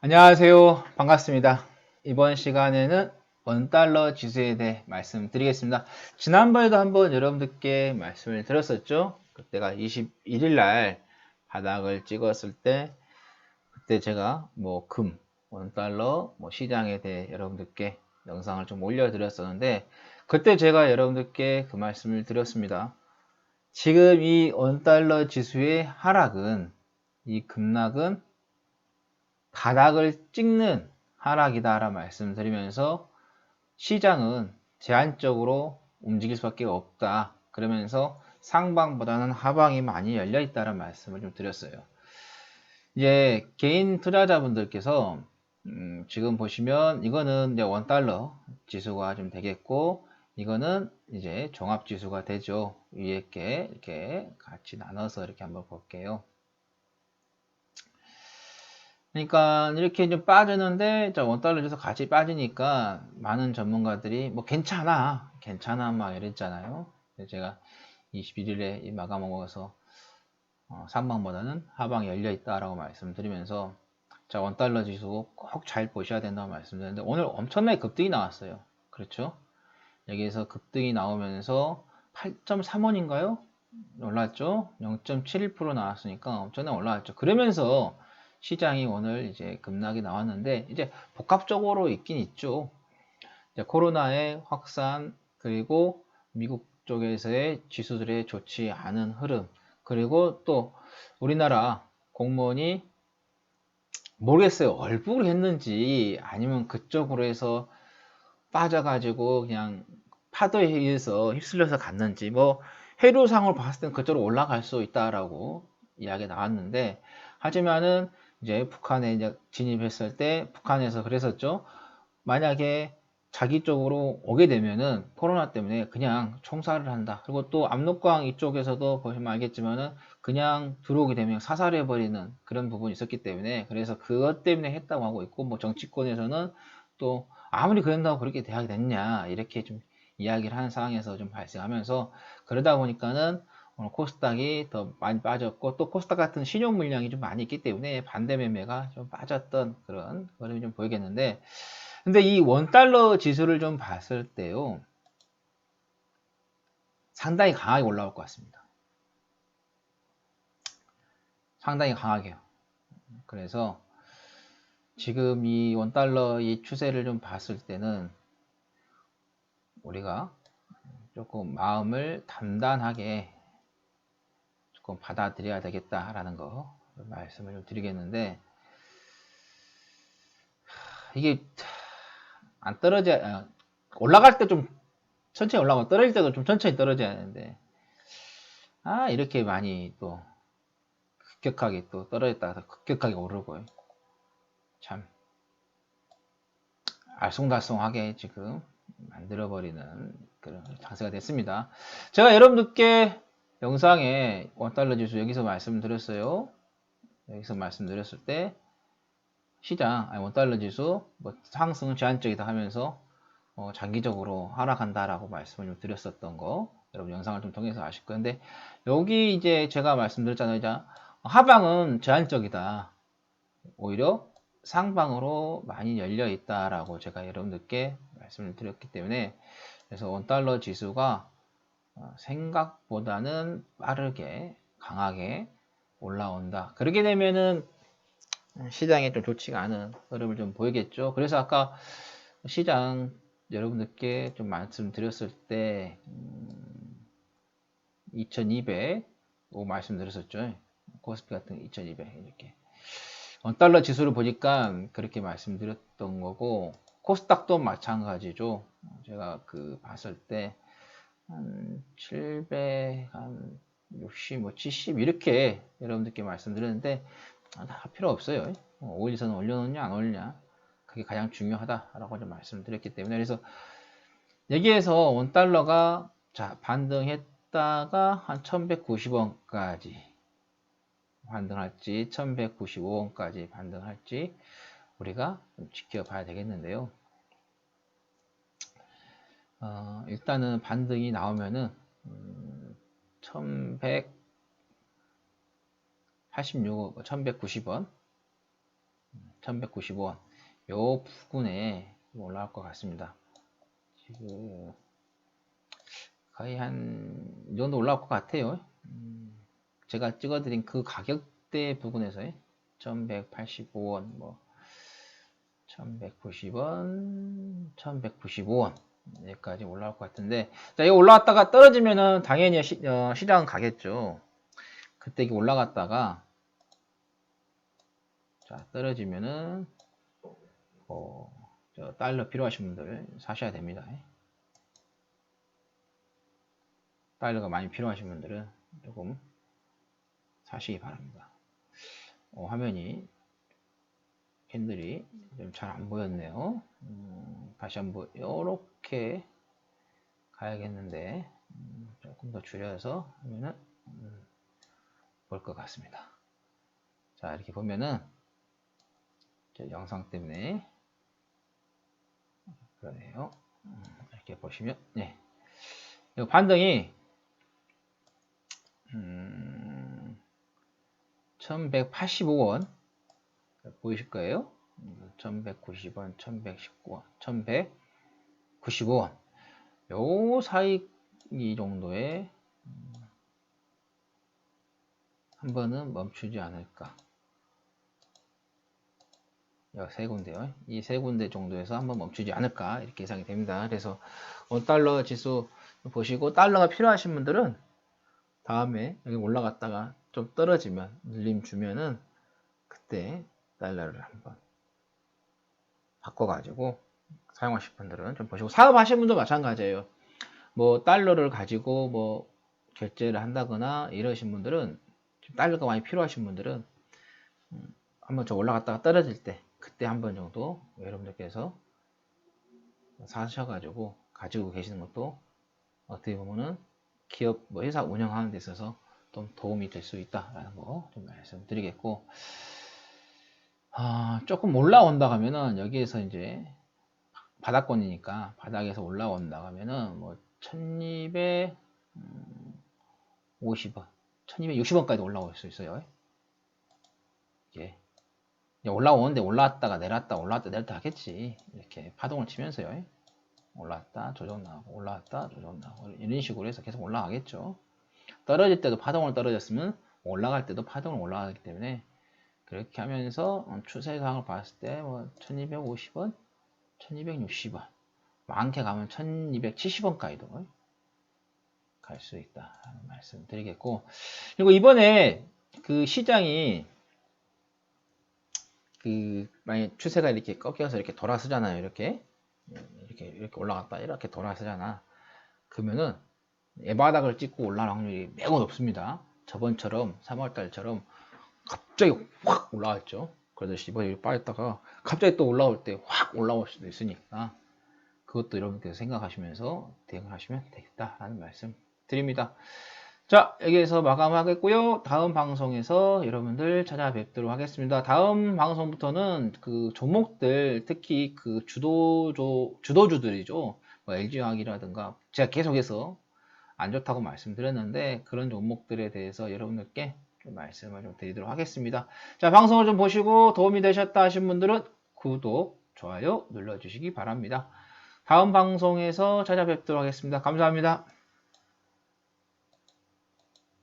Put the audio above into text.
안녕하세요. 반갑습니다. 이번 시간에는 원달러 지수에 대해 말씀드리겠습니다. 지난번에도 한번 여러분들께 말씀을 드렸었죠. 그때가 21일 날 바닥을 찍었을 때 그때 제가 뭐 금, 원달러, 뭐 시장에 대해 여러분들께 영상을 좀 올려드렸었는데 그때 제가 여러분들께 그 말씀을 드렸습니다. 지금 이 원달러 지수의 하락은 이 급락은 바닥을 찍는 하락이다라 말씀드리면서 시장은 제한적으로 움직일 수밖에 없다. 그러면서 상방보다는 하방이 많이 열려 있다는 말씀을 좀 드렸어요. 이제 개인 투자자분들께서 음, 지금 보시면 이거는 이제 원 달러 지수가 좀 되겠고 이거는 이제 종합 지수가 되죠. 위에 게 이렇게 같이 나눠서 이렇게 한번 볼게요. 그러니까 이렇게 좀 빠지는데 원달러 지수 같이 빠지니까 많은 전문가들이 뭐 괜찮아 괜찮아 막 이랬잖아요. 제가 21일에 이 마감 먹어서 어, 상방보다는 하방이 열려 있다라고 말씀드리면서 자 원달러 지수 꼭 잘 보셔야 된다고 말씀드렸는데 오늘 엄청나게 급등이 나왔어요. 그렇죠? 여기에서 급등이 나오면서 8.3원인가요? 올랐죠? 0.71% 나왔으니까 엄청나게 올라왔죠. 그러면서 시장이 오늘 이제 급락이 나왔는데 이제 복합적으로 있긴 있죠. 코로나의 확산 그리고 미국 쪽에서의 지수들의 좋지 않은 흐름 그리고 또 우리나라 공무원이 모르겠어요. 얼북을 했는지 아니면 그쪽으로 해서 빠져가지고 그냥 파도에 의해서 휩쓸려서 갔는지 뭐 회로상으로 봤을 땐 그쪽으로 올라갈 수 있다라고 이야기 나왔는데 하지만은 이제 북한에 이제 진입했을 때 북한에서 그랬었죠. 만약에 자기 쪽으로 오게 되면은 코로나 때문에 그냥 총살을 한다. 그리고 또 압록강 이쪽에서도 보시면 알겠지만은 그냥 들어오게 되면 사살해 버리는 그런 부분이 있었기 때문에 그래서 그것 때문에 했다고 하고 있고 뭐 정치권에서는 또 아무리 그런다고 그렇게 대학이 됐냐 이렇게 좀 이야기를 하는 상황에서 좀 발생하면서 그러다 보니까는 오늘 코스닥이 더 많이 빠졌고 또 코스닥 같은 신용 물량이 좀 많이 있기 때문에 반대 매매가 좀 빠졌던 그런 그림이 좀 보이겠는데 근데 이 원달러 지수를 좀 봤을 때요 상당히 강하게 올라올 것 같습니다. 상당히 강하게요. 그래서 지금 이 원달러 이 추세를 좀 봤을 때는 우리가 조금 마음을 단단하게 조금 받아들여야 되겠다라는 거 말씀을 좀 드리겠는데 이게 안 떨어져 아, 올라갈 때 좀 천천히 올라가고 떨어질 때도 좀 천천히 떨어져야 하는데 아 이렇게 많이 또 급격하게 또 떨어졌다가 급격하게 오르고 참 알쏭달쏭하게 지금 만들어버리는 그런 장세가 됐습니다. 제가 여러분들께 영상에 원달러 지수 여기서 말씀드렸어요. 여기서 말씀드렸을 때 시장 아니 원달러 지수 뭐 상승은 제한적이다 하면서 어, 장기적으로 하락한다라고 말씀을 좀 드렸었던 거 여러분 영상을 좀 통해서 아실 건데 여기 이제 제가 말씀드렸잖아요. 자, 하방은 제한적이다. 오히려 상방으로 많이 열려 있다라고 제가 여러분들께 말씀을 드렸기 때문에 그래서 원달러 지수가 어, 생각보다는 빠르게 강하게 올라온다. 그렇게 되면은 시장에 좀 좋지가 않은 흐름을 좀 보이겠죠. 그래서 아까 시장 여러분들께 좀 말씀드렸을 때 음, 2200 말씀드렸었죠. 코스피 같은 2200 이렇게 원달러 지수를 보니까 그렇게 말씀드렸던 거고 코스닥도 마찬가지죠. 제가 그 봤을 때 한 700, 한 60, 뭐 70 이렇게 여러분들께 말씀드렸는데 아, 다 필요 없어요. 5일선은 뭐 올려놓냐 안 올리냐 그게 가장 중요하다라고 좀 말씀드렸기 때문에 그래서 여기에서 원달러가 자 반등했다가 한 1190원까지 반등할지 1195원까지 반등할지 우리가 좀 지켜봐야 되겠는데요. 어, 일단은 반등이 나오면은 음, 1186원, 1190원 1195원. 요 부근에 올라갈 것 같습니다. 지금 거의 한 이 정도 올라올 것 같아요. 음, 제가 찍어드린 그 가격대 부근에서 1185원, 뭐 1190원, 1195원 여기까지 올라올 것 같은데 자, 이거 올라왔다가 떨어지면은 당연히 시, 어, 시장은 가겠죠. 그때 이게 올라갔다가 자 떨어지면은 어, 저 달러 필요하신 분들 사셔야 됩니다. 달러가 많이 필요하신 분들은 조금 사시기 바랍니다. 어, 화면이 캔들이 좀 잘 안 보였네요. 음, 다시 한번 이렇게 가야겠는데 음, 조금 더 줄여서 하면은 음, 볼것 같습니다. 자 이렇게 보면은 제 영상 때문에 그러네요. 음, 이렇게 보시면 네. 이 반등이 음, 1185원 보이실 거예요. 1190원, 1119원, 1195원. 요 사이 이 정도에 음, 한 번은 멈추지 않을까. 세 군데요. 이 세 군데 정도에서 한번 멈추지 않을까 이렇게 예상이 됩니다. 그래서 원 달러 지수 보시고 달러가 필요하신 분들은 다음에 여기 올라갔다가 좀 떨어지면 눌림 주면은 그때 달러를 한번 바꿔가지고 사용하실 분들은 좀 보시고 사업하시는 분도 마찬가지예요. 뭐 달러를 가지고 뭐 결제를 한다거나 이러신 분들은 좀 달러가 많이 필요하신 분들은 음, 한번 저 올라갔다가 떨어질 때 그때 한 번 정도 여러분들께서 사셔가지고 가지고 계시는 것도 어떻게 보면은 기업 뭐 회사 운영하는 데 있어서 좀 도움이 될 수 있다라는 거 좀 말씀드리겠고 아, 조금 올라온다 하면은 여기에서 이제 바닥권이니까 바닥에서 올라온다 하면은 뭐 1250원 1260원까지 올라올 수 있어요. 이게 올라오는데 올라왔다가 내렸다 올라왔다 내렸다 하겠지. 이렇게 파동을 치면서요. 올라왔다 조정 나오고 올라왔다 조정 나오고 이런 식으로 해서 계속 올라가겠죠. 떨어질 때도 파동을 떨어졌으면 올라갈 때도 파동을 올라가기 때문에 그렇게 하면서 추세상을 봤을 때 뭐 1250원 1260원. 많게 가면 1270원까지도 갈 수 있다 말씀 드리겠고 그리고 이번에 그 시장이 그 만약 추세가 이렇게 꺾여서 이렇게 돌아서잖아요 이렇게. 이렇게 이렇게 올라갔다 이렇게 돌아서잖아. 그러면은 예바닥을 찍고 올라갈 확률이 매우 높습니다. 저번처럼 3월달처럼 갑자기 확 올라왔죠 그러듯이 이번에 빠졌다가 갑자기 또 올라올 때 확 올라올 수도 있으니까 그것도 여러분께서 생각하시면서 대응을 하시면 되겠다라는 말씀 드립니다. 자, 여기에서 마감하겠고요. 다음 방송에서 여러분들 찾아뵙도록 하겠습니다. 다음 방송부터는 그 종목들, 특히 그 주도조, 주도주들이죠. 뭐 LG화학이라든가 제가 계속해서 안 좋다고 말씀드렸는데 그런 종목들에 대해서 여러분들께 좀 말씀을 좀 드리도록 하겠습니다. 자, 방송을 좀 보시고 도움이 되셨다 하신 분들은 구독, 좋아요 눌러주시기 바랍니다. 다음 방송에서 찾아뵙도록 하겠습니다. 감사합니다.